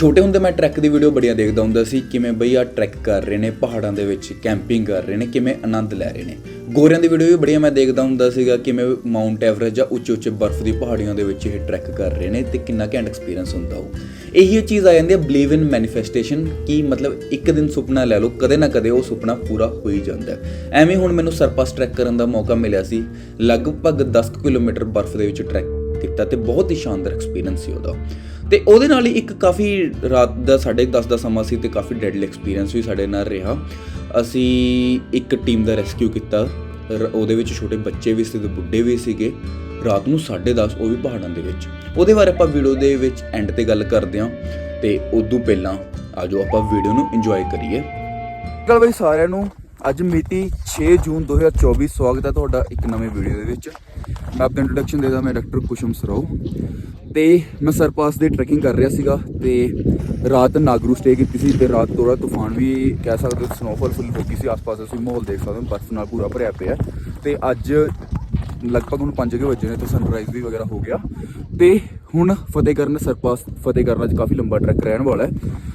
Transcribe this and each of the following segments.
ਛੋਟੇ ਹੁੰਦੇ ਮੈਂ ਟਰੈਕ ਦੀ ਵੀਡੀਓ ਬੜੀਆਂ ਦੇਖਦਾ ਹੁੰਦਾ ਸੀ, ਕਿਵੇਂ ਬਈ ਆ ਟਰੈਕ ਕਰ ਰਹੇ ਨੇ, ਪਹਾੜਾਂ ਦੇ ਵਿੱਚ ਕੈਂਪਿੰਗ ਕਰ ਰਹੇ ਨੇ, ਕਿਵੇਂ ਆਨੰਦ ਲੈ ਰਹੇ ਨੇ। ਗੋਰਿਆਂ ਦੀ ਵੀਡੀਓ ਵੀ ਬੜੀਆਂ ਮੈਂ ਦੇਖਦਾ ਹੁੰਦਾ ਸੀਗਾ, ਕਿਵੇਂ ਮਾਊਂਟ ਐਵਰੇਸਟ ਜਾਂ ਉੱਚੇ ਉੱਚੇ ਬਰਫ਼ ਦੀ ਪਹਾੜੀਆਂ ਦੇ ਵਿੱਚ ਇਹ ਟਰੈਕ ਕਰ ਰਹੇ ਨੇ ਤੇ ਕਿੰਨਾ ਘੈਂਟ ਐਕਸਪੀਰੀਅੰਸ ਹੁੰਦਾ ਉਹ। ਇਹੀ ਚੀਜ਼ ਆ ਜਾਂਦੀ ਹੈ ਬਲੀਵ ਇਨ ਮੈਨੀਫੈਸਟੇਸ਼ਨ ਕਿ ਮਤਲਬ ਇੱਕ ਦਿਨ ਸੁਪਨਾ ਲੈ ਲਓ, ਕਦੇ ਨਾ ਕਦੇ ਉਹ ਸੁਪਨਾ ਪੂਰਾ ਹੋ ਹੀ ਜਾਂਦਾ। ਐਵੇਂ ਹੁਣ ਮੈਨੂੰ ਸਰਪਸ ਟਰੈਕ ਕਰਨ ਦਾ ਮੌਕਾ ਮਿਲਿਆ ਸੀ, ਲਗਭਗ 10 ਕਿਲੋਮੀਟਰ ਬਰਫ਼ ਦੇ ਵਿੱਚ ਟਰੈਕ ਕੀਤਾ ਤੇ ਬਹੁਤ ਹੀ ਸ਼ਾਨਦਾਰ ਐਕਸਪੀਰੀਅੰਸ ਸੀ ਉਹਦਾ। ਤੇ ਉਹਦੇ ਨਾਲ ਹੀ ਇੱਕ ਕਾਫੀ ਰਾਤ ਦਾ 10:30 ਦਾ ਸਮਾਂ ਸੀ ਤੇ ਕਾਫੀ ਡੈਡਲੀ ਐਕਸਪੀਰੀਅੰਸ ਵੀ ਸਾਡੇ ਨਾਲ ਰਿਹਾ। ਅਸੀਂ ਇੱਕ ਟੀਮ ਦਾ ਰੈਸਕਿਊ ਕੀਤਾ। ਉਹਦੇ ਵਿੱਚ ਛੋਟੇ ਬੱਚੇ ਵੀ ਸੀ ਤੇ ਬੁੱਢੇ ਵੀ ਸੀਗੇ। ਰਾਤ ਨੂੰ 10:30 ਉਹ ਵੀ ਪਹਾੜਾਂ ਦੇ ਵਿੱਚ। ਉਹਦੇ ਬਾਰੇ ਆਪਾਂ ਵੀਡੀਓ ਦੇ ਵਿੱਚ ਐਂਡ ਤੇ ਗੱਲ ਕਰਦੇ ਹਾਂ ਤੇ ਉਦੋਂ ਪਹਿਲਾਂ ਆਜੋ ਆਪਾਂ ਵੀਡੀਓ ਨੂੰ ਇੰਜੋਏ ਕਰੀਏ। ਗੱਲ ਬਈ ਸਾਰਿਆਂ ਨੂੰ ਅੱਜ ਮਿਤੀ 6 ਜੂਨ 2024 ਸਵਾਗਤ ਹੈ ਤੁਹਾਡਾ ਇੱਕ ਨਵੇਂ ਵੀਡੀਓ ਦੇ ਵਿੱਚ। ਮੈਂ ਆਪਣਾ ਇੰਟਰੋਡਕਸ਼ਨ ਦੇਦਾ, ਮੈਂ ਡਾਕਟਰ ਕੁਸ਼ਮ ਸਰੋ ਤੇ ਮੈਂ ਸਰਪਾਸ ਦੀ ਟਰੈਕਿੰਗ ਕਰ ਰਿਹਾ ਸੀਗਾ ਤੇ ਰਾਤ ਨਾਗਰੂ ਸਟੇ ਕੀਤੀ ਸੀ ਤੇ ਰਾਤ ਥੋੜਾ ਤੂਫਾਨ ਵੀ ਕਹਿ ਸਕਦੇ ਹੋ ਸਨੋਫਾਲ ਫੁੱਲ ਹੋ ਗਈ ਸੀ, ਆਸ-ਪਾਸ ਤੁਸੀਂ ਮਾਹੌਲ ਦੇਖ ਸਕਦੇ ਹੋ, ਬਰਫ਼ ਨਾਲ ਪੂਰਾ ਭਰਿਆ ਪਿਆ ਤੇ ਅੱਜ ਲਗਭਗ ਹੁਣ 5 ਵਜੇ ਨੇ ਤੇ ਸਨਰਾਈਜ਼ ਵੀ ਵਗੈਰਾ ਹੋ ਗਿਆ ਤੇ ਹੁਣ ਫਤਿਹ ਕਰਨ ਸਰਪਾਸ ਫਤਿਹ ਕਰਨਾ ਚ ਕਾਫੀ ਲੰਬਾ ਟਰੈਕ ਰਹਿਣ ਵਾਲਾ ਹੈ।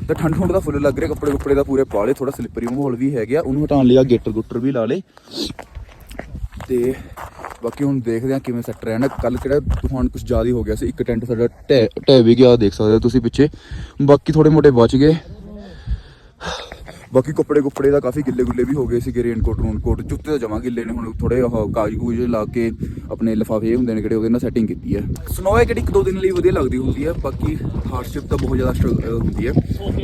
ਤੇ ਠੰਡ ਠੰਡ ਦਾ ਫੁੱਲ ਲੱਗ ਰਿਹਾ ਕੱਪੜੇ ਕੁੱਪੜੇ ਦਾ ਪੂਰੇ ਪਾ ਲਏ ਥੋੜਾ ਸਲਿੱਪਰੀ ਮਾਹੌਲ ਵੀ ਹੈਗਾ, ਉਹਨੂੰ ਹਟਾਉਣ ਲਈ ਆ ਗੇਟਰ ਗੁੱਟਰ ਵੀ ਲਾ ਲਏ ਤੇ ਬਾਕੀ ਹੁਣ ਦੇਖਦੇ ਆ ਕਿਵੇਂ ਸੈੱਟ ਰਹਿਣਾ ਕੱਲ ਕਿਹੜਾ ਤੂਫਾਨ ਕੁਝ ਜ਼ਿਆਦਾ ਹੋ ਗਿਆ ਸੀ। ਇੱਕ ਟੈਂਟ ਸਾਡਾ ਢਹਿ ਢਹਿ ਵੀ ਗਿਆ ਦੇਖ ਸਕਦੇ ਹੋ ਤੁਸੀਂ ਪਿੱਛੇ। ਬਾਕੀ ਥੋੜੇ ਮੋਟੇ ਬਚ ਗਏ। ਬਾਕੀ ਕੱਪੜੇ ਕੁੱਪੜੇ ਦਾ ਕਾਫੀ ਗਿੱਲੇ ਗੁੱਲੇ ਵੀ ਹੋ ਗਏ ਸੀਗੇ ਰੇਨਕੋਟ ਰੂਨਕੋਟ ਜੁੱਤੇ ਤਾਂ ਜਮਾ ਗਿੱਲੇ ਨੇ ਹੁਣ ਥੋੜੇ ਉਹ ਕਾਗਜ਼ ਕੂਜ ਲਾ ਕੇ ਆਪਣੇ ਲਿਫਾਫੇ ਹੁੰਦੇ ਨੇ ਕਿਹੜੇ ਉਹਦੇ ਨਾਲ ਸੈਟਿੰਗ ਕੀਤੀ ਹੈ। ਸਨੋ ਹੈ ਜਿਹੜੀ ਇੱਕ ਦੋ ਦਿਨ ਲਈ ਵਧੀਆ ਲੱਗਦੀ ਹੁੰਦੀ ਹੈ ਬਾਕੀ ਹਾਰਡਸ਼ਿਪ ਤਾਂ ਬਹੁਤ ਜ਼ਿਆਦਾ struggle, ਹੁੰਦੀ ਹੈ।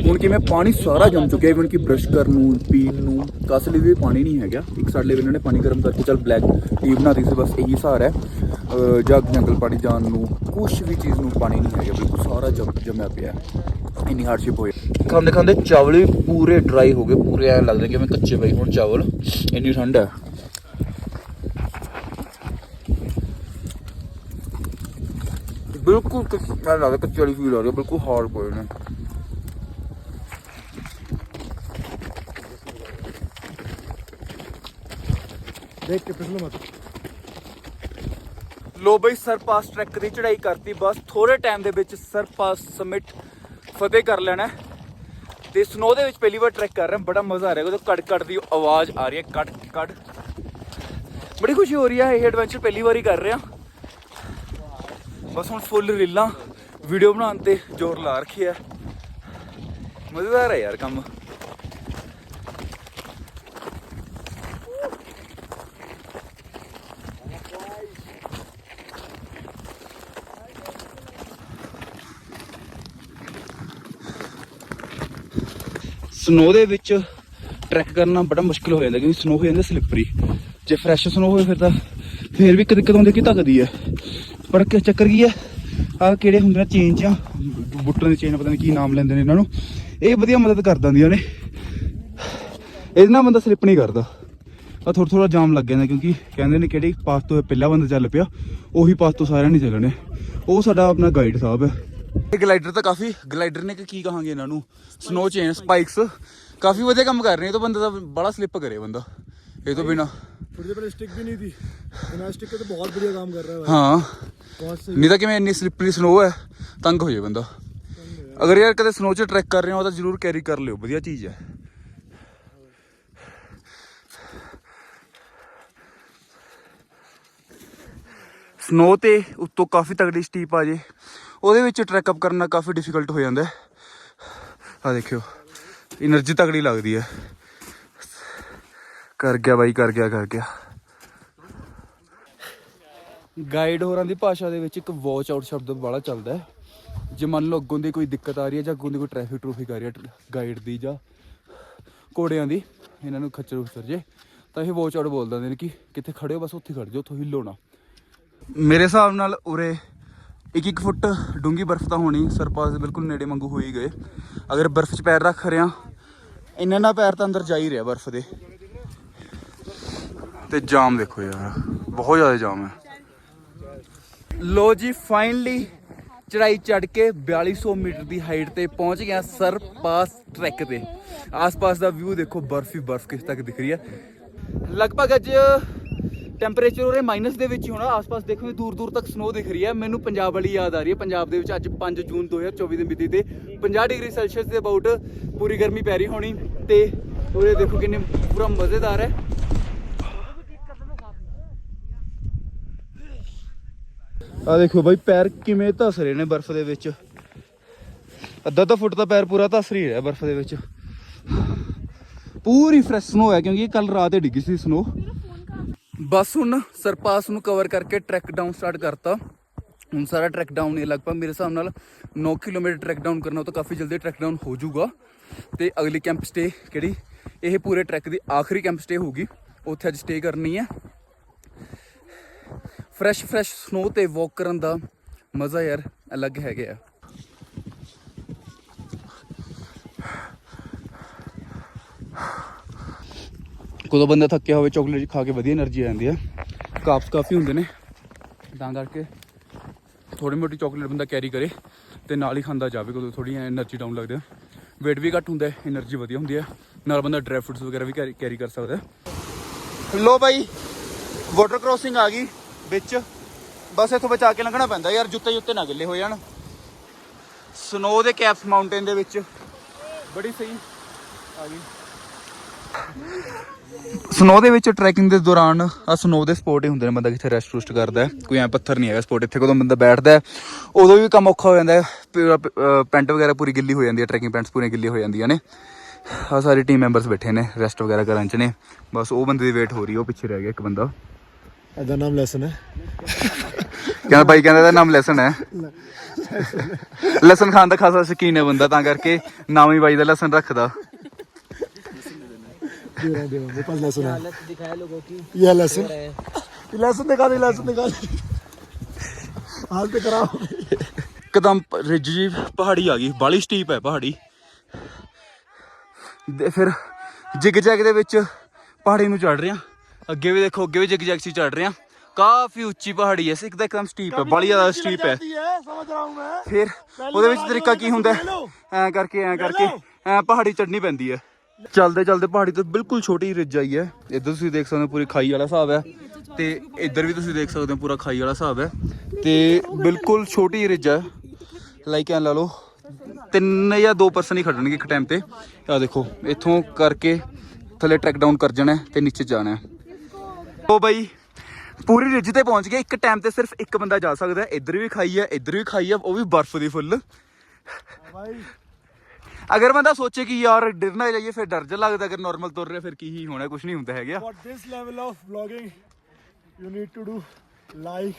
ਹੁਣ ਕਿਵੇਂ ਪਾਣੀ ਸਾਰਾ ਜੰਮ ਚੁੱਕਿਆ ਇਵਨ ਕਿ ਬ੍ਰਸ਼ ਕਰਨ ਨੂੰ ਪੀਣ ਨੂੰ ਕਸ ਲਈ ਵੀ ਪਾਣੀ ਨਹੀਂ ਹੈਗਾ। ਇੱਕ ਸਾਡੇ ਲਈ ਇਹਨਾਂ ਨੇ ਪਾਣੀ ਗਰਮ ਕਰਕੇ ਚੱਲ ਬਲੈਕ ਟੀ ਬਣਾਤੀ ਸੀ ਬਸ ਇਹੀ ਸਹਾਰਾ ਹੈ। ਅਹ, ਜੰਗਲ ਪਾਣੀ ਜਾਣ ਨੂੰ ਕੁਝ ਵੀ ਚੀਜ਼ ਨੂੰ ਪਾਣੀ ਨਹੀਂ ਹੈਗਾ ਬਿਲਕੁਲ ਸਾਰਾ ਜੰਮ ਜੰਮਿਆ ਪਿਆ ਇੰਨੀ ਹਾਰਡਸ਼ਿਪ ਹੋਈ। ਖਾਂਦੇ ਖਾਂਦੇ ਚਾਵਲ ਵੀ ਪੂਰੇ ਡਰਾਈ ਹੋ ਗਏ ਪੂਰੇ ਐ ਲੱਗਦੇ ਜਿਵੇਂ ਕੱਚੇ ਪਏ ਹੁਣ ਚਾਵਲ। ਇੰਨੀ ਠੰਡ ਹੈ। ਬਿਲਕੁਲ ਕੱਚ- ਮੈਂ ਲੱਗਦਾ ਕੱਚੇ ਵਾਲੀ ਫੀਲ ਆ ਰਹੀ ਹੈ ਬਿਲਕੁਲ ਹਾਰਡ ਪਏ ਨੇ। ਦੇਖ ਕੇ ਫਿਸਲੋ ਮਤ। ਲੋ ਬਈ ਸਰਪਾਸ ਟਰੈਕ ਦੀ ਚੜਾਈ ਕਰਤੀ। ਬਸ ਥੋੜੇ ਟਾਈਮ ਦੇ ਵਿੱਚ ਸਰਪਾਸ ਸਮਿਟ ਫਤਿਹ ਕਰ ਲੈਣਾ ਹੈ। ਤੇ ਸਨੋ ਦੇ ਵਿੱਚ ਪਹਿਲੀ ਵਾਰ ਟਰੈਕ ਕਰ ਰਿਹਾ, ਬੜਾ ਮਜ਼ਾ ਆ ਰਿਹਾ, ਉਹਦੇ ਕੜ ਕੜ ਦੀ ਆਵਾਜ਼ ਆ ਰਹੀ ਹੈ, ਕੜ ਕੜ। ਬੜੀ ਖੁਸ਼ੀ ਹੋ ਰਹੀ ਹੈ, ਇਹ ਐਡਵੈਂਚਰ ਪਹਿਲੀ ਵਾਰ ਹੀ ਕਰ ਰਿਹਾ। ਬਸ ਹੁਣ ਫੁੱਲ ਰੀਲਾਂ ਵੀਡੀਓ ਬਣਾਉਣ ਤੇ ਜ਼ੋਰ ਲਾ ਰੱਖਿਆ ਮਜ਼ੇਦਾਰ ਹੈ ਯਾਰ ਕੰਮ। ਸਨੋ ਦੇ ਵਿੱਚ ਟਰੈਕ ਕਰਨਾ ਬੜਾ ਮੁਸ਼ਕਿਲ ਹੋ ਜਾਂਦਾ, ਕਿਉਂਕਿ ਸਨੋ ਹੋ ਜਾਂਦਾ ਸਲਿੱਪਰੀ ਜੇ ਫਰੈਸ਼ ਸਨੋ ਹੋਵੇ ਫਿਰ ਤਾਂ ਫਿਰ ਵੀ ਇੱਕ ਦਿੱਕਤ ਦੀ ਕਿ ਧੱਕਦੀ ਹੈ। ਪਰ ਕਿ ਚੱਕਰ ਕੀ ਹੈ? ਆ ਕਿਹੜੇ ਹੁੰਦੇ ਨੇ ਚੇਨ ਚ ਬੁੱਟਾਂ ਦੀ ਚੇਨ ਪਤਾ ਨਹੀਂ ਕੀ ਨਾਮ ਲੈਂਦੇ ਨੇ ਇਹਨਾਂ ਨੂੰ। ਇਹ ਵਧੀਆ ਮਦਦ ਕਰ ਦਿੰਦੀਆਂ ਨੇ। ਇਹਦੇ ਨਾਲ ਬੰਦਾ ਸਲਿੱਪ ਨਹੀਂ ਕਰਦਾ। ਆ ਥੋੜਾ ਥੋੜਾ ਜਾਮ ਲੱਗ ਜਾਂਦਾ ਕਿਉਂਕਿ ਕਹਿੰਦੇ ਨੇ ਕਿਹੜੀ ਪਾਸ ਤੋਂ ਪਹਿਲਾ ਬੰਦਾ ਚੱਲ ਪਿਆ, ਉਹੀ ਪਾਸ ਤੋਂ ਸਾਰਿਆਂ ਨੇ ਚੱਲਣੇ। ਉਹ ਸਾਡਾ ਆਪਣਾ ਗਾਈਡ ਸਾਹਿਬ ਹੈ। ਇਹ ਗਲਾਈਡਰ ਤਾਂ ਕਾਫੀ ਗਲਾਈਡਰ ਨੇ ਕੀ ਕਹਾਂਗੇ ਇਹਨਾਂ ਨੂੰ? ਸਨੋ ਚੇਨ ਸਪਾਈਕਸ ਕਾਫੀ ਵਧੀਆ ਕੰਮ ਕਰ ਰਹੇ ਇਹ ਤਾਂ ਬੰਦਾ ਤਾਂ ਬੜਾ ਸਲਿੱਪ ਕਰੇ ਬੰਦਾ ਇਹ ਤੋਂ ਬਿਨਾ। ਥੋੜੀ ਜਿਹੀ ਸਟਿਕ ਵੀ ਨਹੀਂ ਦੀ ਬਿਨਾ ਸਟਿਕ ਤੇ ਬਹੁਤ ਵਧੀਆ ਕੰਮ ਕਰ ਰਿਹਾ ਹੈ ਹਾਂ ਨਹੀਂ ਤਾਂ ਕਿਵੇਂ ਇੰਨੀ ਸਲਿੱਪਰੀ ਸਨੋ ਹੈ ਤੰਗ ਹੋ ਜਾਏ ਬੰਦਾ। ਅਗਰ ਯਾਰ ਕਦੇ ਸਨੋ 'ਚ ਟਰੈਕ ਕਰ ਰਹੇ ਹੋ ਤਾਂ ਜ਼ਰੂਰ ਕੈਰੀ ਕਰ ਲਿਓ ਵਧੀਆ ਚੀਜ਼ ਹੈ। ਸਨੋ ਤੇ ਉੱਤੋਂ ਕਾਫੀ ਤਗੜੀ ਸਟੀਪ ਆ ਜੇ। ਉਹਦੇ ਵਿੱਚ ਟਰੈਕ ਅਪ ਕਰਨਾ ਕਾਫੀ ਡਿਫਿਕਲਟ ਹੋ ਜਾਂਦਾ ਹੈ। ਆ ਦੇਖਿਓ એનર્ਜੀ ਤਕੜੀ ਲੱਗਦੀ ਹੈ। ਕਰ ਗਿਆ ਬਾਈ ਕਰ ਗਿਆ ਕਰ ਗਿਆ। ਗਾਈਡ ਹੋਰਾਂ ਦੀ ਭਾਸ਼ਾ ਦੇ ਵਿੱਚ ਇੱਕ ਵਾਚ ਆਊਟ ਸ਼ਬਦ ਬੜਾ ਚੱਲਦਾ ਜੇ ਮੰਨ ਲਓ ਅੱਗੋਂ ਦੀ ਕੋਈ ਦਿੱਕਤ ਆ ਰਹੀ ਹੈ ਜਾਂ ਅੱਗੋਂ ਦੀ ਕੋਈ ਟ੍ਰੈਫਿਕ ਟ੍ਰੂਫਿਕ ਆ ਰਹੀ ਹੈ ਗਾਈਡ ਦੀ ਜਾਂ ਕੋੜਿਆਂ ਦੀ ਇਹਨਾਂ ਨੂੰ ਖੱਚਰ ਉਸਰ ਜੇ ਤਾਂ ਇਹ ਵਾਚ ਆਊਟ ਬੋਲਦੇ ਨੇ ਕਿ ਕਿੱਥੇ ਖੜੇ ਹੋ ਬਸ ਉੱਥੇ ਖੜ ਜਾਓ ਉੱਥੋਂ ਹਿੱਲੋ ਨਾ ਮੇਰੇ ਹਿਸਾਬ ਨਾਲ ਉਰੇ ਇੱਕ ਇੱਕ ਫੁੱਟ ਡੂੰਗੀ ਬਰਫ਼ ਤਾਂ ਹੋਣੀ, ਸਰਪਾਸ ਦੇ ਬਿਲਕੁਲ ਨੇੜੇ ਵਾਂਗੂ ਹੋ ਹੀ ਗਏ। ਅਗਰ ਬਰਫ਼ 'ਚ ਪੈਰ ਰੱਖ ਰਿਆਂ ਇੰਨਾ ਨਾ ਪੈਰ ਤਾਂ ਅੰਦਰ ਜਾ ਹੀ ਰਿਹਾ ਬਰਫ਼ ਦੇ। ਤੇ ਜਾਮ ਦੇਖੋ ਯਾਰ, ਬਹੁਤ ਜ਼ਿਆਦਾ ਜਾਮ ਹੈ। ਲੋ ਜੀ ਫਾਈਨਲੀ ਚੜਾਈ ਚੜ ਕੇ 4200 ਮੀਟਰ ਦੀ ਹਾਈਟ ਤੇ ਪਹੁੰਚ ਗਿਆ ਸਰ ਪਾਸ ਟਰੈਕ ਤੇ। ਆਸ-ਪਾਸ ਦਾ ਵਿਊ ਦੇਖੋ, ਬਰਫ ਹੀ ਬਰਫ ਕਿਸ ਤੱਕ ਦਿਖ ਰਹੀ ਹੈ। ਲਗਭਗ ਅੱਜ ਟੈਂਪਰੇਚਰ ਉਹਰੇ ਮਾਈਨਸ ਦੇ ਵਿੱਚ ਹੀ ਹੋਣਾ, ਆਸ-ਪਾਸ ਦੇਖੋ ਦੂਰ ਦੂਰ ਤੱਕ ਸਨੋ ਦਿਖ ਰਹੀ ਹੈ। ਮੈਨੂੰ ਪੰਜਾਬ ਵਾਲੀ ਯਾਦ ਆ ਰਹੀ ਹੈ। ਪੰਜਾਬ ਦੇ ਵਿੱਚ ਅੱਜ 5 ਜੂਨ 2024 ਦੀ ਮਿਤੀ ਤੇ 50 ਡਿਗਰੀ ਸੈਲਸੀਅਸ ਦੇ ਅਬਾਊਟ ਪੂਰੀ ਗਰਮੀ ਪੈ ਰਹੀ ਹੋਣੀ ਤੇ ਉਰੇ ਦੇਖੋ ਕਿੰਨੇ ਪੂਰਾ ਮਜ਼ੇਦਾਰ ਹੈ। ਆ ਦੇਖੋ ਬਾਈ, ਪੈਰ ਕਿਵੇਂ ਧਸ ਰਹੇ ਨੇ ਬਰਫ਼ ਦੇ ਵਿੱਚ। ਅੱਧਾ ਤਾਂ ਫੁੱਟ ਦਾ ਪੈਰ ਪੂਰਾ ਧਸ ਰਹੀ ਹੈ ਬਰਫ਼ ਦੇ ਵਿੱਚ। ਪੂਰੀ ਫਰੈਸ਼ ਸਨੋ ਹੈ ਕਿਉਂਕਿ ਕੱਲ ਰਾਤ ਹੀ ਡਿੱਗੀ ਸੀ ਸਨੋ ਬਸ ਹੁਣ ਸਰਪਾਸ ਨੂੰ ਕਵਰ ਕਰਕੇ ਟਰੈਕ ਡਾਊਨ ਸਟਾਰਟ ਕਰਤਾ। ਹੁਣ ਸਾਰਾ ਟਰੈਕ ਡਾਊਨ ਹੈ ਲਗਭਗ ਮੇਰੇ ਹਿਸਾਬ ਨਾਲ 9 ਕਿਲੋਮੀਟਰ ਟਰੈਕ ਡਾਊਨ ਕਰਨਾ, ਉਹ ਤਾਂ ਕਾਫੀ ਜਲਦੀ ਟਰੈਕ ਡਾਊਨ ਹੋ ਜਾਊਗਾ। ਤੇ ਅਗਲੀ ਕੈਂਪ ਸਟੇ ਕਿਹੜੀ? ਇਹ ਪੂਰੇ ਟਰੈਕ ਦੀ ਆਖਰੀ ਕੈਂਪ ਸਟੇ ਹੋਊਗੀ। ਉੱਥੇ ਅੱਜ ਸਟੇ ਕਰਨੀ ਹੈ। ਫਰੈਸ਼ ਫਰੈਸ਼ ਸਨੋ ਤੇ ਵਾਕ ਕਰਨ ਦਾ ਮਜ਼ਾ ਯਾਰ ਅਲੱਗ ਹੈਗਾ ਆ। ਜਦੋਂ ਬੰਦਾ ਥੱਕਿਆ ਹੋਵੇ ਚਾਕਲੇਟ ਖਾ ਕੇ ਵਧੀਆ એનર્ਜੀ ਆ ਜਾਂਦੀ ਆ। ਕਾਪਸ ਕਾਫੀ ਹੁੰਦੇ ਨੇ। ਤਾਂ ਕਰਕੇ ਥੋੜੀ ਮੋਟੀ ਚਾਕਲੇਟ ਬੰਦਾ ਕੈਰੀ ਕਰੇ ਤੇ ਨਾਲ ਹੀ ਖਾਂਦਾ ਜਾਵੇ, ਕਦੋਂ ਥੋੜੀ એનર્ਜੀ ਡਾਊਨ ਲੱਗਦਾ weight ਵੀ ਘੱਟ ਹੁੰਦਾ ਹੈ એનર્ਜੀ ਵਧੀਆ ਹੁੰਦੀ ਹੈ ਨਾਲ ਬੰਦਾ ਡਰਾਈ ਫਰੂਟਸ ਵਗੈਰਾ ਵੀ ਕੈਰੀ ਕਰ ਸਕਦਾ। ਲੋ ਬਾਈ ਵਾਟਰ ਕ੍ਰੋਸਿੰਗ ਆ ਗਈ ਵਿੱਚ। ਬਸ ਇਥੋਂ ਬਚਾ ਕੇ ਲੰਘਣਾ ਪੈਂਦਾ ਯਾਰ, ਜੁੱਤੇ ਜੁੱਤੇ ਨਾ ਗਿੱਲੇ ਹੋ ਜਾਣ। ਸਨੋ ਦੇ ਕੈਪਸ ਮਾਊਂਟੇਨ ਦੇ ਵਿੱਚ। ਬੜੀ ਸਹੀ। ਆ ਗਈ। ਸਨੋ ਦੇ ਵਿੱਚ ਟਰੈਕਿੰਗ ਦੇ ਦੌਰਾਨ ਆ ਸਨੋ ਦੇ ਸਪੋਰਟ ਹੀ ਹੁੰਦੇ ਨੇ ਬੰਦਾ ਕਿੱਥੇ ਰੈਸਟ ਰੂਸਟ ਕਰਦਾ। ਕੋਈ ਐ ਪੱਥਰ ਨਹੀਂ ਹੈਗਾ ਸਪੋਰਟ ਇੱਥੇ ਕਦੋਂ ਬੰਦਾ ਬੈਠਦਾ ਉਦੋਂ ਵੀ ਕੰਮ ਔਖਾ ਹੋ ਜਾਂਦਾ ਹੈ। ਪੈਂਟ ਵਗੈਰਾ ਪੂਰੀ ਗਿੱਲੀ ਹੋ ਜਾਂਦੀ ਹੈ ਟਰੈਕਿੰਗ ਪੈਂਟਸ ਪੂਰੀਆਂ ਗਿੱਲੀ ਹੋ ਜਾਂਦੀਆਂ ਨੇ। ਆ ਸਾਰੇ ਟੀਮ ਮੈਂਬਰਸ ਬੈਠੇ ਨੇ ਰੈਸਟ ਵਗੈਰਾ ਕਰਨ ਚ ਨੇ। ਬਸ ਉਹ ਬੰਦੇ ਦੀ ਵੇਟ ਹੋ ਰਹੀ ਹੈ ਉਹ ਪਿੱਛੇ ਰਹਿ ਗਿਆ ਇੱਕ ਬੰਦਾ। ਇਹਦਾ ਨਾਮ ਲੈਸਨ ਹੈ। ਕਹਿੰਦਾ ਬਾਈ ਕਹਿੰਦਾ ਇਹਦਾ ਨਾਮ ਲੈਸਨ ਹੈ। ਲਸਣ ਖਾਣ ਦਾ ਖਾਸਾ ਸ਼ੌਕੀਨ ਹੈ ਬੰਦਾ ਤਾਂ ਕਰਕੇ ਨਾਮ ਹੀ ਬਾਈ ਦਾ ਲਸਣ ਰੱਖਦਾ। दे रहा दे रहा मेरे पास लेसन है दिखाया लोगों की ये लेसन लेसन दिखा दे लेसन दिखा दे हाल पे करा ਇੱਕਦਮ ਪ- ਰਿੱਜ ਜੀ ਪਹਾੜੀ ਆ ਗਈ ਬਾਲੀ ਸਟੀਪ ਹੈ ਪਹਾੜੀ ਦੇ ਫਿਰ ਜਿਗ ਜੈਗ ਦੇ ਵਿੱਚ ਪਹਾੜੀ ਨੂੰ ਚੜ ਰਿਹਾ ਅੱਗੇ ਵੀ ਦੇਖੋ ਅੱਗੇ ਵੀ ਜਿਗ ਜੈਗ ਸੀ ਚੜ ਰਿਹਾ ਕਾਫੀ ਉੱਚੀ ਪਹਾੜੀ ਹੈ ਇੱਕ ਤਾਂ ਇੱਕਦਮ ਸਟੀਪ ਹੈ ਬਾਲੀ ਜ਼ਿਆਦਾ ਸਟੀਪ ਹੈ है समझ रहा हूं मैं ਫਿਰ ਉਹਦੇ ਵਿੱਚ ਤਰੀਕਾ ਕੀ ਹੁੰਦਾ ਐ ਕਰਕੇ ਐ ਕਰਕੇ ਐ ਪਹਾੜੀ ਚੜਨੀ ਪੈਂਦੀ ਹੈ ਚਲਦੇ ਚਲਦੇ ਪਹਾੜੀ ਤੋਂ ਬਿਲਕੁਲ ਛੋਟੀ ਰਿੱਜ ਆਈ ਹੈ। ਇੱਧਰ ਤੁਸੀਂ ਦੇਖ ਸਕਦੇ ਹੋ ਪੂਰੀ ਖਾਈ ਵਾਲਾ ਹਿਸਾਬ ਹੈ ਤੇ ਇੱਧਰ ਵੀ ਤੁਸੀਂ ਦੇਖ ਸਕਦੇ ਹੋ ਪੂਰਾ ਖਾਈ ਵਾਲਾ ਹਿਸਾਬ ਹੈ ਤੇ ਬਿਲਕੁਲ ਛੋਟੀ ਰਿੱਜ ਹੈ। ਲਾਈਕ ਐ ਲਾ ਲਓ, ਤਿੰਨ ਜਾਂ ਦੋ ਪਰਸਨ ਹੀ ਖੜਨਗੇ ਇੱਕ ਟਾਈਮ ਤੇ। ਆ ਦੇਖੋ, ਇੱਥੋਂ ਕਰਕੇ ਥੱਲੇ ਟਰੈਕ ਡਾਊਨ ਕਰ ਜਾਣਾ ਹੈ ਤੇ ਨੀਚੇ ਜਾਣਾ ਹੈ। ਉਹ ਬਾਈ, ਪੂਰੀ ਰਿੱਜ ਤੇ ਪਹੁੰਚ ਗਏ। ਇੱਕ ਟਾਈਮ ਤੇ ਸਿਰਫ ਇੱਕ ਬੰਦਾ ਜਾ ਸਕਦਾ ਇੱਧਰ ਵੀ ਖਾਈ ਹੈ, ਇੱਧਰ ਵੀ ਖਾਈ ਹੈ, ਉਹ ਵੀ ਬਰਫ਼ ਦੀ ਫੁੱਲ ਅਗਰ ਬੰਦਾ ਸੋਚੇ ਕਿ ਯਾਰ ਡਰ ਨਾ ਜਾਈਏ ਫਿਰ ਡਰ ਜਾ ਲੱਗਦਾ ਅਗਰ ਨਾਰਮਲ ਤੁਰ ਰਿਹਾ ਫਿਰ ਕੀ ਹੀ ਹੋਣਾ ਕੁਝ ਨਹੀਂ ਹੁੰਦਾ ਹੈਗਾ। For this level of vlogging you need to do like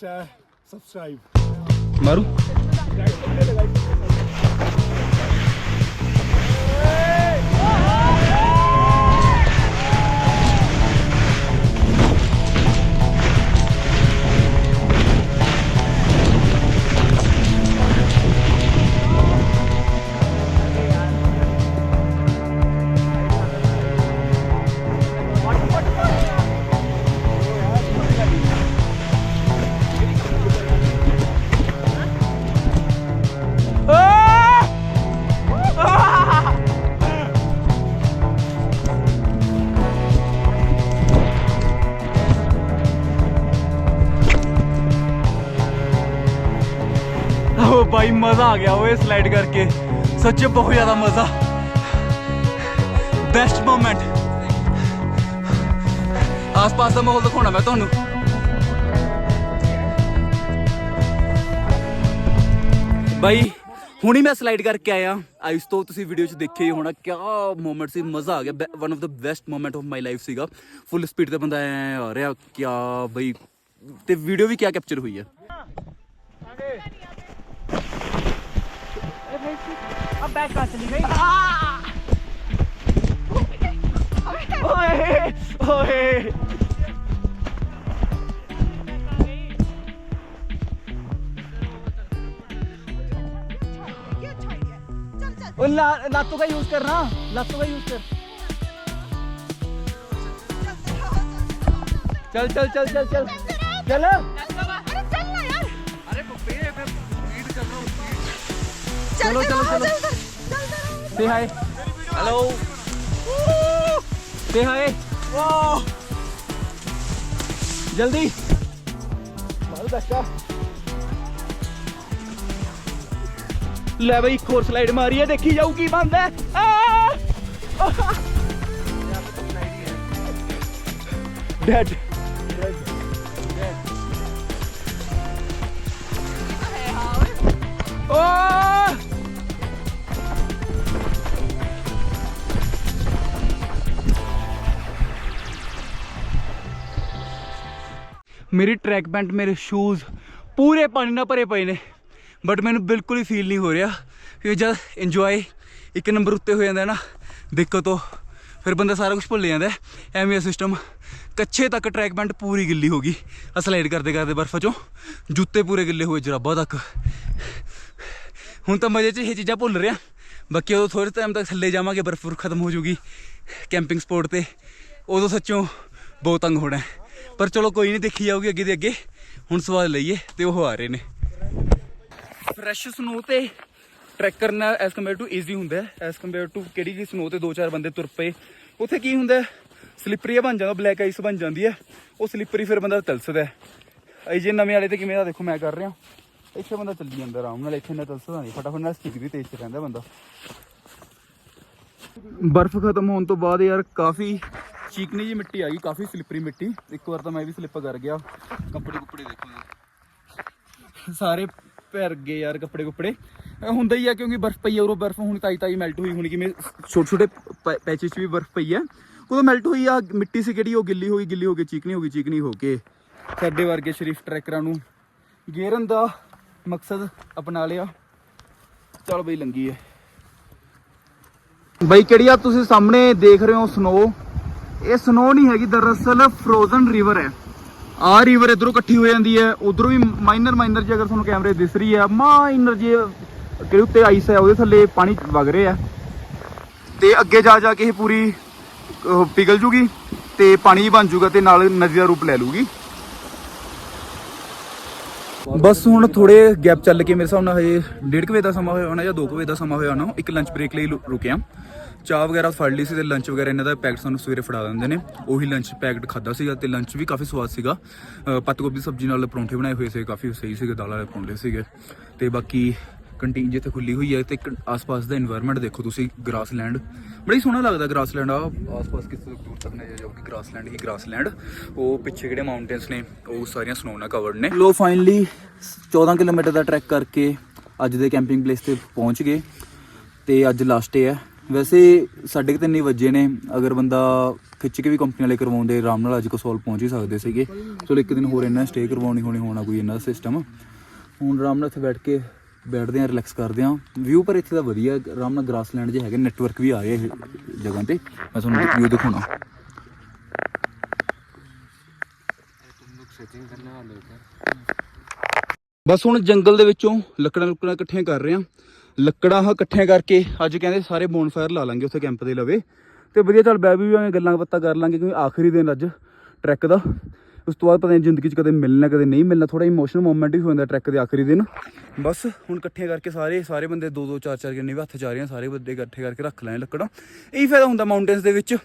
share subscribe ਮਾਰੂ। ਓ ਭਾਈ ਮਜ਼ਾ ਆ ਗਿਆ ਓਏ ਸਲਾਈਡ ਕਰਕੇ ਸੱਚੇ ਬਹੁਤ ਜ਼ਿਆਦਾ ਮਜ਼ਾ ਬੈਸਟ ਮੋਮੈਂਟ ਆਸ-ਪਾਸ ਦਾ ਮਾਹੌਲ ਦਿਖਾਉਣਾ ਮੈਂ ਤੁਹਾਨੂੰ ਬਾਈ ਹੁਣੀ ਮੈਂ ਸਲਾਈਡ ਕਰਕੇ ਆਇਆ ਆਈਸ ਤੋਂ ਤੁਸੀਂ ਵੀਡੀਓ 'ਚ ਦੇਖਿਆ ਹੀ ਹੋਣਾ ਕਿਆ ਮੂਮੈਂਟ ਸੀ ਮਜ਼ਾ ਆ ਗਿਆ one of the best moment of my life ਸੀਗਾ ਫੁੱਲ ਸਪੀਡ ਤੇ ਬੰਦਾ ਐ ਆ ਰਿਹਾ ਕਿਆ ਬਈ ਤੇ ਵੀਡੀਓ ਵੀ ਕਿਆ ਕੈਪਚਰ ਹੋਈ ਹੈ ओ ला, लातों का यूज करना लातों का यूज कर चल चल चल चल चल चल चलो चलो चलो Say hi. Hello. Say hi. Wow. जल्दी ले भाई एक स्लाइड मारी है देखी जाऊ की बंद है डेड ओ ਮੇਰੀ ਟਰੈਕ ਪੈਂਟ ਮੇਰੇ ਸ਼ੂਜ਼ ਪੂਰੇ ਪਾਣੀ ਨਾਲ ਭਰੇ ਪਏ ਨੇ ਬਟ ਮੈਨੂੰ ਬਿਲਕੁਲ ਹੀ ਫੀਲ ਨਹੀਂ ਹੋ ਰਿਹਾ ਕਿ ਜਦ ਇੰਜੋਏ ਇੱਕ ਨੰਬਰ ਉੱਤੇ ਹੋ ਜਾਂਦਾ ਨਾ ਦਿੱਕਤ ਤੋਂ, ਫਿਰ ਬੰਦਾ ਸਾਰਾ ਕੁਝ ਭੁੱਲ ਜਾਂਦਾ ਹੈ। ਐਵੇਂ ਸਿਸਟਮ ਕੱਚੇ ਤੱਕ ਟਰੈਕ ਪੈਂਟ ਪੂਰੀ ਗਿੱਲੀ ਹੋ ਗਈ। ਆ ਸਲਾਈਡ ਕਰਦੇ ਕਰਦੇ ਬਰਫ਼ ਚੋਂ ਜੁੱਤੇ ਪੂਰੇ ਗਿੱਲੇ ਹੋਏ ਜਰਾਬਾਂ ਤੱਕ। ਹੁਣ ਤਾਂ ਮਜ਼ੇ 'ਚ ਇਹ ਚੀਜ਼ਾਂ ਭੁੱਲ ਰਿਹਾ। ਬਾਕੀ ਉਦੋਂ ਥੋੜੇ ਟਾਈਮ ਤੱਕ ਥੱਲੇ ਜਾਵਾਂਗੇ, ਬਰਫ਼ ਖਤਮ ਹੋ ਜੂਗੀ। ਕੈਂਪਿੰਗ ਸਪੋਟ ਤੇ, ਉਦੋਂ ਸੱਚੋਂ ਬਹੁਤ ਤੰਗ ਹੋਣਾ ਪਰ ਚਲੋ ਕੋਈ ਨਹੀਂ ਦੇਖੀ ਜਾਊਗੀ ਅੱਗੇ ਦੇ ਅੱਗੇ। ਹੁਣ ਸਵਾਦ ਲਈਏ ਤੇ ਉਹ ਆ ਰਹੇ ਨੇ। ਫਰੈਸ਼ ਸਨੋ ਤੇ ਟਰੈਕ ਕਰਨਾ ਐਸ ਕੰਪੇਅਰ ਟੂ ਈਜ਼ੀ ਹੁੰਦਾ ਹੈ। ਐਸ ਕੰਪੇਅਰ ਟੂ ਕਿਹੜੀ ਕੀ ਸਨੋ ਤੇ ਦੋ ਚਾਰ ਬੰਦੇ ਤੁਰ ਪਏ। ਉੱਥੇ ਕੀ ਹੁੰਦਾ ਸਲਿੱਪਰੀ ਬਣ ਜਾਂਦਾ ਬਲੈਕ ਆਈਸ ਬਣ ਜਾਂਦੀ ਹੈ। ਉਹ ਸਲਿੱਪਰੀ ਫਿਰ ਬੰਦਾ ਤਲਸਦਾ ਹੈ। ਇਹ ਜੇ ਨਵੇਂ ਵਾਲੇ ਤੇ ਕਿਵੇਂ ਦਾ ਦੇਖੋ, ਮੈਂ ਕਰ ਰਿਹਾ। ਇੱਥੇ ਬੰਦਾ ਚੱਲੀ ਜਾਂਦਾ ਆਰਾਮ ਨਾਲ, ਇੱਥੇ ਨਾ ਤਲਸਦਾ ਨਹੀਂ। ਫਟਾਫਟ ਨਾਲ ਸਟਿਕ ਵੀ ਤੇਜ਼ ਰਹਿੰਦਾ ਬੰਦਾ। ਬਰਫ਼ ਖਤਮ ਹੋਣ ਤੋਂ ਬਾਅਦ ਯਾਰ ਕਾਫੀ ਚੀਕਨੀ ਜੀ ਮਿੱਟੀ ਆ ਗਈ ਕਾਫੀ ਸਲਿੱਪਰੀ ਮਿੱਟੀ। ਇੱਕ ਵਾਰ ਤਾਂ ਮੈਂ ਵੀ ਸਲਿੱਪ ਕਰ ਗਿਆ। ਕੱਪੜੇ ਕੁੱਪੜੇ ਦੇਖੋ ਸਾਰੇ ਭਰ ਗਏ ਯਾਰ ਕੱਪੜੇ ਕੁੱਪੜੇ। ਹੁੰਦਾ ਹੀ ਆ ਕਿਉਂਕਿ ਬਰਫ਼ ਪਈ ਆ ਉਰੋਂ ਬਰਫ਼ ਹੁਣ ਤਾਈ ਤਾਈ ਮੈਲਟ ਹੋਈ ਹੋਣੀ ਕਿਵੇਂ ਛੋਟੇ ਛੋਟੇ ਪੈਚਸ 'ਚ ਵੀ ਬਰਫ਼ ਪਈ ਆ। ਉਦੋਂ ਮੈਲਟ ਹੋਈ ਆ ਮਿੱਟੀ ਸੀ ਕਿਹੜੀ ਉਹ ਗਿੱਲੀ ਹੋ ਗਈ ਗਿੱਲੀ ਹੋ ਕੇ ਚੀਕਣੀ ਹੋ ਗਈ ਚੀਕਣੀ ਹੋ ਕੇ ਸਾਡੇ ਵਰਗੇ ਸ਼ਰੀਫ ਟਰੈਕਰਾਂ ਨੂੰ ਗੇਰਨ ਦਾ ਮਕਸਦ ਅਪਣਾ ਲਿਆ। ਚਲ ਬਈ ਲੰਗੀ ਹੈ ਬਈ ਕਿਹੜੀ ਆ ਤੁਸੀਂ ਸਾਹਮਣੇ ਦੇਖ ਰਹੇ ਹੋ ਸਨੋ ਇਹ ਸਨੋ ਨਹੀਂ ਹੈਗੀ ਦਰਅਸਲ ਫਰੋਜ਼ਨ ਰਿਵਰ ਹੈ। ਆ ਰਿਵਰ ਇਧਰੋਂ ਇਕੱਠੀ ਹੋ ਜਾਂਦੀ ਹੈ ਉਧਰੋਂ ਵੀ ਮਾਈਨਰ ਮਾਈਨਰ ਜੇ ਅਗਰ ਤੁਹਾਨੂੰ ਕੈਮਰੇ ਦਿਸ ਰਹੀ ਹੈ ਮਾਈਨਰ ਜੇ ਕਿਹੜੇ ਉੱਤੇ ਆਈਸ ਹੈ ਉਹਦੇ ਥੱਲੇ ਪਾਣੀ ਵਗ ਰਿਹਾ ਤੇ ਅੱਗੇ ਜਾ ਜਾ ਕੇ ਇਹ ਪੂਰੀ ਅਹ, ਪਿਘਲ ਜੂਗੀ ਤੇ ਪਾਣੀ ਬਣ ਜੂਗਾ ਤੇ ਨਾਲ ਨਦੀ ਦਾ ਰੂਪ ਲੈ ਲੂਗੀ ਬਸ ਹੁਣ ਥੋੜੇ ਗੈਪ ਚੱਲ ਕੇ ਮੇਰੇ ਹਿਸਾਬ ਨਾਲ ਹਜੇ 1:30 ਵਜੇ ਦਾ ਸਮਾਂ ਹੋਇਆ ਹੋਣਾ ਜਾਂ 2 ਵਜੇ ਦਾ ਸਮਾਂ ਹੋਇਆ ਹੋਣਾ ਇੱਕ ਲੰਚ ਬ੍ਰੇਕ ਲਈ ਲੁ- ਰੁਕਿਆ। ਚਾਹ ਵਗੈਰਾ ਫੜ ਲਈ ਸੀ ਤੇ ਲੰਚ ਵਗੈਰਾ ਇਹਨਾਂ ਦਾ ਪੈਕਟ ਸਾਨੂੰ ਸਵੇਰੇ ਫੜਾ ਦਿੰਦੇ ਨੇ। ਉਹੀ ਲੰਚ ਪੈਕਟ ਖਾਦਾ ਸੀਗਾ ਤੇ ਲੰਚ ਵੀ ਕਾਫੀ ਸਵਾਦ ਸੀਗਾ। ਪੱਤ ਗੋਭੀ ਸਬਜ਼ੀ ਨਾਲ ਪਰੌਂਠੇ ਬਣਾਏ ਹੋਏ ਸੀ, ਕਾਫੀ ਸਹੀ ਸੀਗੇ, ਦਾਲਾਂ ਵਾਲੇ ਪਰੌਂਠੇ ਸੀਗੇ। ਤੇ ਬਾਕੀ ਕੰਟੀਨ ਜਿੱਥੇ ਖੁੱਲੀ ਹੋਈ ਹੈ, ਤੇ ਆਸ-ਪਾਸ ਦਾ এনवायरमेंट ਦੇਖੋ ਤੁਸੀਂ ਗ੍ਰਾਸਲੈਂਡ ਬੜੀ ਸੋਹਣਾ ਲੱਗਦਾ ਗ੍ਰਾਸਲੈਂਡ ਆ ਆਸ-ਪਾਸ ਕਿਸੇ ਤੋਂ ਦੂਰ ਤੱਕ ਨਾ ਜਾਓ ਕਿ ਗ੍ਰਾਸਲੈਂਡ ਹੀ ਗ੍ਰਾਸਲੈਂਡ ਉਹ ਪਿੱਛੇ ਜਿਹੜੇ ਮਾਊਂਟੇਨਸ ਨੇ, ਉਹ ਸਾਰੀਆਂ ਸਨੋ ਨਾਲ ਕਵਰਡ ਨੇ। ਲੋ ਫਾਈਨਲੀ 14 ਕਿਲੋਮੀਟਰ ਦਾ ਟਰੈਕ ਕਰਕੇ ਅੱਜ ਦੇ ਕੈਂਪਿੰਗ ਪਲੇਸ ਤੇ ਪਹੁੰਚ ਗਏ। ਤੇ ਅੱਜ ਲਾਸਟ ਡੇ ਹੈ। ਵੈਸੇ ਸਾਡੇ ਕੁ ਤਿੰਨ ਵੱਜੇ ਨੇ। ਅਗਰ ਬੰਦਾ ਖਿੱਚ ਕੇ ਵੀ ਕੰਪਨੀ ਵਾਲੇ ਕਰਵਾਉਂਦੇ ਆਰਾਮ ਨਾਲ ਅੱਜ ਕਸੌਲ ਪਹੁੰਚ ਹੀ ਸਕਦੇ ਸੀਗੇ। ਚਲੋ ਇੱਕ ਦਿਨ ਹੋਰ ਇਹਨਾਂ ਸਟੇ ਕਰਵਾਉਣੀ ਹੋਣੀ, ਹੋਣਾ ਕੋਈ ਇਹਨਾਂ ਸਿਸਟਮ ਹੁਣ ਆਰਾਮ ਨਾਲ ਇੱਥੇ ਬੈਠ ਕੇ ਬੈਠਦੇ ਆ ਰਿਲੈਕਸ ਕਰਦੇ ਆ ਵਿਊ ਪਰ ਇੱਥੇ ਦਾ ਵਧੀਆ ਆਰਾਮ ਨਾਲ ਗ੍ਰਾਸਲੈਂਡ ਜੇ ਹੈਗੇ ਨੈਟਵਰਕ ਵੀ ਆ ਰਿਹਾ ਇਹ ਜਗ੍ਹਾ ਤੇ। ਮੈਂ ਤੁਹਾਨੂੰ ਵਿਊ ਦਿਖਾਉਣਾ। ਬਸ ਹੁਣ ਜੰਗਲ ਦੇ ਵਿੱਚੋਂ ਲੱਕੜਾਂ ਲੁੱਕੜਾਂ ਇਕੱਠੀਆਂ ਕਰ ਰਹੇ ਆ ਲੱਕੜਾਂ ਆਹ ਇਕੱਠੀਆਂ ਕਰਕੇ ਅੱਜ ਕਹਿੰਦੇ ਸਾਰੇ ਬੋਨਫਾਇਰ ਲਾ ਲਾਂਗੇ ਉੱਥੇ ਕੈਂਪ ਦੇ ਲਵੇ। ਤੇ ਵਧੀਆ ਚੱਲ ਬੈ ਵੀ ਐਵੇਂ ਗੱਲਾਂ ਬਾਤਾਂ ਕਰ ਲਾਂਗੇ ਕਿਉਂਕਿ ਆਖਰੀ ਦਿਨ ਅੱਜ ਟਰੈਕ ਦਾ। ਉਸ ਤੋਂ ਬਾਅਦ ਪਤਾ ਨਹੀਂ ਜ਼ਿੰਦਗੀ 'ਚ ਕਦੇ ਮਿਲਣਾ, ਕਦੇ ਨਹੀਂ ਮਿਲਣਾ ਥੋੜਾ ਇਮੋਸ਼ਨਲ ਮੂਮੈਂਟ ਵੀ ਹੋ ਜਾਂਦਾ ਟਰੈਕ ਦੇ ਆਖਰੀ ਦਿਨ। ਬਸ ਹੁਣ ਇਕੱਠੇ ਕਰਕੇ ਸਾਰੇ ਸਾਰੇ ਬੰਦੇ ਦੋ ਦੋ ਚਾਰ ਚਾਰ ਕਿੰਨੇ ਵੀ ਹੱਥ ਜਾ ਰਹੇ ਆ, ਸਾਰੇ ਬੰਦੇ ਇਕੱਠੇ ਕਰਕੇ ਰੱਖ ਲੈਣ ਲੱਕੜਾਂ। ਇਹੀ ਫਾਇਦਾ ਹੁੰਦਾ ਮਾਊਂਟੇਨਸ ਦੇ ਵਿੱਚ।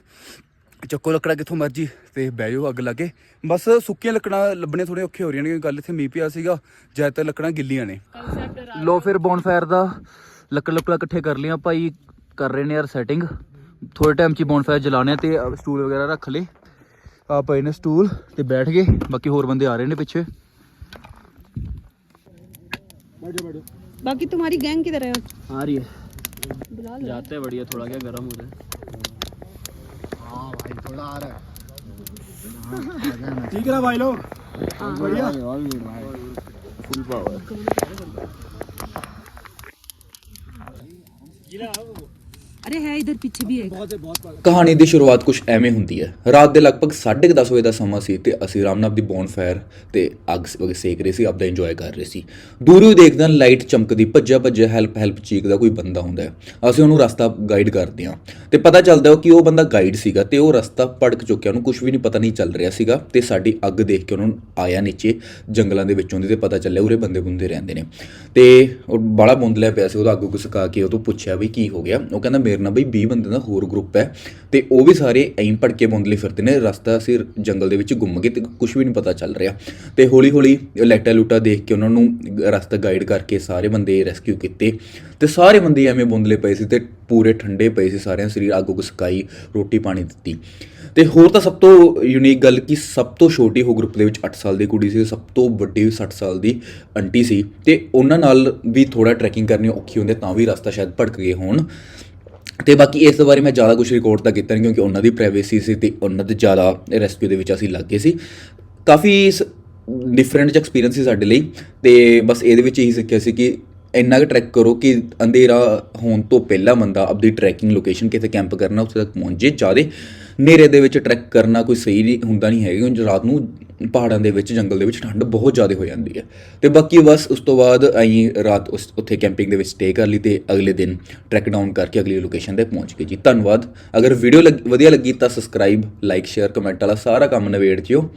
ਚੱਕੋ ਲੱਕੜਾਂ ਕਿੱਥੋਂ ਮਰਜੀ ਤੇ ਬਹਿ ਜਾਓ ਅੱਗ ਲਾਗੇ ਬਸ ਸੁੱਕੀਆਂ ਲੱਕੜਾਂ ਲੱਭਣੇ ਥੋੜੇ ਔਖੇ ਹੋ ਰਹੀਆਂ ਨੇ ਕਿਉਂਕਿ ਗੱਲ ਇੱਥੇ ਮੀਂਹ ਪਿਆ ਸੀਗਾ ਜ਼ਿਆਦਾਤਰ ਲੱਕੜਾਂ ਗਿੱਲੀਆਂ ਨੇ ਲੋ ਫਿਰ ਬੌਨਫਾਇਰ ਦਾ ਲੱਕੜ ਲੱਕੜਾਂ ਇਕੱਠੇ ਕਰ ਲਿਆ ਭਾਈ ਕਰ ਰਹੇ ਨੇ ਯਾਰ ਸੈਟਿੰਗ ਥੋੜੇ ਟਾਈਮ 'ਚ ਬੌਨਫਾਇਰ ਜਲਾਣੇ ਤੇ ਅਹ ਸਟੂਲ ਵਗੈਰਾ ਰੱਖ ਲਏ ਆ ਪਏ ਨੇ ਸਟੂਲ ਤੇ ਬੈਠ ਗਏ ਬਾਕੀ ਹੋਰ ਬੰਦੇ ਆ ਰਹੇ ਨੇ ਪਿੱਛੇ बैठो बैठो बाकी तुम्हारी गैंग किधर है ਆ ਰਹੀ ਹੈ बुला लो जाते हैं बढ़िया थोड़ा क्या गर्म हो रहा हाँ भाई थोड़ा आ रहा है ठीक है ना भाई लोग बढ़िया फुल पावर अरे है इधर पीछे भी एक बहुत है बहुत पागल। ਕਹਾਣੀ ਦੀ ਸ਼ੁਰੂਆਤ ਕੁਝ ਐਵੇਂ ਹੁੰਦੀ ਹੈ ਰਾਤ ਦੇ ਲਗਭਗ 10:30 ਵਜੇ ਦਾ ਸਮਾਂ ਸੀ ਤੇ ਅਸੀਂ ਆਰਾਮ ਨਾਲ ਆਪਦੀ ਬੌਨਫਾਇਰ ਤੇ ਅੱਗ ਸ- ਵਗੇ ਸੇਕ ਰਹੇ ਸੀ ਆਪਦਾ ਇੰਜੋਏ ਕਰ ਰਹੇ ਸੀ ਦੂਰੋਂ ਹੀ ਦੇਖਦੇ ਹਾਂ ਲਾਈਟ ਚਮਕਦੀ ਭੱਜਿਆ ਭੱਜਿਆ ਹੈਲਪ ਹੈਲਪ ਚੀਕਦਾ ਕੋਈ ਬੰਦਾ ਹੁੰਦਾ ਹੈ ਅਸੀਂ ਉਹਨੂੰ ਰਸਤਾ ਗਾਈਡ ਕਰਦੇ ਹਾਂ ਤੇ ਪਤਾ ਚੱਲਦਾ ਕਿ ਉਹ ਬੰਦਾ ਗਾਈਡ ਸੀਗਾ ਤੇ ਉਹ ਰਸਤਾ ਪੜਕ ਚੁੱਕਿਆ ਉਹਨੂੰ ਕੁਝ ਵੀ ਨਹੀਂ ਪਤਾ ਨਹੀਂ ਚੱਲ ਰਿਹਾ ਸੀਗਾ ਤੇ ਸਾਡੀ ਅੱਗ ਦੇਖ ਕੇ ਉਹਨੂੰ ਆਇਆ ਨੀਚੇ ਜੰਗਲਾਂ ਦੇ ਵਿੱਚੋਂ ਦੀ ਤੇ ਪਤਾ ਚੱਲਿਆ ਉਰੇ ਬੰਦੇ ਬੁੰਦੇ ਰਹਿੰਦੇ ਨੇ ਤੇ ਉਹ ਬਾਲਾ ਬੁੰਦਲਿਆ ਪਿਆ ਸੀ ਉਹਦਾ ਅੱਗ ਉੱਗ ਸਕਾ ਕੇ ਉਹ ਤੋਂ ਪੁੱਛਿਆ ਵੀ ਕੀ ਹੋ ਗਿਆ ਉਹ ਕਹਿੰਦਾ ਮੇਰੇ ਨਾਲ ਬਈ 20 ਬੰਦੇ ਦਾ ਹੋਰ ਗਰੁੱਪ ਹੈ ਤੇ ਉਹ ਵੀ ਸਾਰੇ ਐਂ ਭੜਕੇ ਬੁੰਦਲੇ ਫਿਰਦੇ ਨੇ, ਰਸਤਾ ਅਸੀਂ ਜੰਗਲ ਦੇ ਵਿੱਚ ਗੁੰਮ ਗਏ ਤੇ ਕੁਝ ਵੀ ਨਹੀਂ ਪਤਾ ਚੱਲ ਰਿਹਾ। ਤੇ ਹੌਲੀ ਹੌਲੀ ਲੈਟਾ ਲੂਟਾ ਦੇਖ ਕੇ ਉਹਨਾਂ ਨੂੰ ਰਸਤਾ ਗਾਈਡ ਕਰਕੇ ਸਾਰੇ ਬੰਦੇ ਰੈਸਕਿਊ ਕੀਤੇ। ਤੇ ਸਾਰੇ ਬੰਦੇ ਐਵੇਂ ਬੁੰਦਲੇ ਪਏ ਸੀ ਤੇ ਪੂਰੇ ਠੰਡੇ ਪਏ ਸੀ ਸਾਰਿਆਂ ਸਰੀਰ, ਅੱਗ ਉੱਗ ਸਕਾਈ, ਰੋਟੀ ਪਾਣੀ ਦਿੱਤੀ। ਤੇ ਹੋਰ ਤਾਂ ਸਭ ਤੋਂ ਯੂਨੀਕ ਗੱਲ ਕਿ ਸਭ ਤੋਂ ਛੋਟੀ ਉਹ ਗਰੁੱਪ ਦੇ ਵਿੱਚ 8 ਸਾਲ ਦੀ ਕੁੜੀ ਸੀ, ਸਭ ਤੋਂ ਵੱਡੀ 60 ਸਾਲ ਦੀ ਆਂਟੀ ਸੀ। ਤੇ ਉਹਨਾਂ ਨਾਲ ਵੀ ਥੋੜਾ ਟਰੈਕਿੰਗ ਕਰਨੀ ਔਖੀ ਹੁੰਦੀ ਤਾਂ ਵੀ ਰਸਤਾ ਸ਼ਾਇਦ ਭਟਕ ਗਏ ਹੋਣ। ਤੇ ਬਾਕੀ ਇਸ ਬਾਰੇ ਮੈਂ ਜ਼ਿਆਦਾ ਕੁਝ ਰਿਕਾਰਡ ਤਾਂ ਕੀਤਾ ਨਹੀਂ ਕਿਉਂਕਿ ਉਹਨਾਂ ਦੀ ਪ੍ਰਾਈਵੇਸੀ ਸੀ ਤੇ ਉਹਨਾਂ ਦੇ ਜ਼ਿਆਦਾ ਰੈਸਕਿਊ ਦੇ ਵਿੱਚ ਅਸੀਂ ਲੱਗ ਗਏ ਸੀ ਕਾਫੀ ਡਿਫਰੈਂਟ ਐਕਸਪੀਰੀਅੰਸ ਸੀ ਸਾਡੇ ਲਈ ਤੇ ਬਸ ਇਹਦੇ ਵਿੱਚ ਇਹੀ ਸਿੱਖਿਆ ਸੀ ਕਿ ਇੰਨਾ ਕੁ ਟਰੈਕ ਕਰੋ ਕਿ ਅੰਧੇਰਾ ਹੋਣ ਤੋਂ ਪਹਿਲਾਂ ਬੰਦਾ ਆਪਣੀ ਟਰੈਕਿੰਗ ਲੋਕੇਸ਼ਨ ਕਿਤੇ ਕੈਂਪ ਕਰਨਾ, ਉੱਥੇ ਤੱਕ ਪਹੁੰਚੇ ਜਿਆਦੇ। ਹਨੇਰੇ ਦੇ ਵਿੱਚ ਟਰੈਕ ਕਰਨਾ ਕੋਈ ਸਹੀ ਨਹੀਂ, ਹੁੰਦਾ ਨਹੀਂ ਹੈਗਾ, ਕਿਉਂਕਿ ਰਾਤ ਨੂੰ ਪਹਾੜਾਂ ਦੇ ਵਿੱਚ, ਜੰਗਲ ਦੇ ਵਿੱਚ ਠੰਡ ਬਹੁਤ ਜ਼ਿਆਦਾ ਹੋ ਜਾਂਦੀ ਹੈ। ਤੇ ਬਾਕੀ ਬਸ ਉਸ ਤੋਂ ਬਾਅਦ ਅਸੀਂ ਰਾਤ ਉਸ, ਉੱਥੇ ਕੈਂਪਿੰਗ ਦੇ ਵਿੱਚ ਸਟੇ ਕਰ ਲਈ ਤੇ ਅਗਲੇ ਦਿਨ ਟਰੈਕ ਡਾਊਨ ਕਰਕੇ ਅਗਲੀ ਲੋਕੇਸ਼ਨ ਤੇ ਪਹੁੰਚ ਗਏ ਜੀ। ਧੰਨਵਾਦ। ਅਗਰ ਵੀਡੀਓ ਵਧੀਆ ਲੱਗੀ ਤਾਂ ਸਬਸਕ੍ਰਾਈਬ ਲਾਈਕ ਸ਼ੇਅਰ ਕਮੈਂਟ ਵਾਲਾ ਸਾਰਾ ਕੰਮ ਨਵੇੜ ਜਿਓ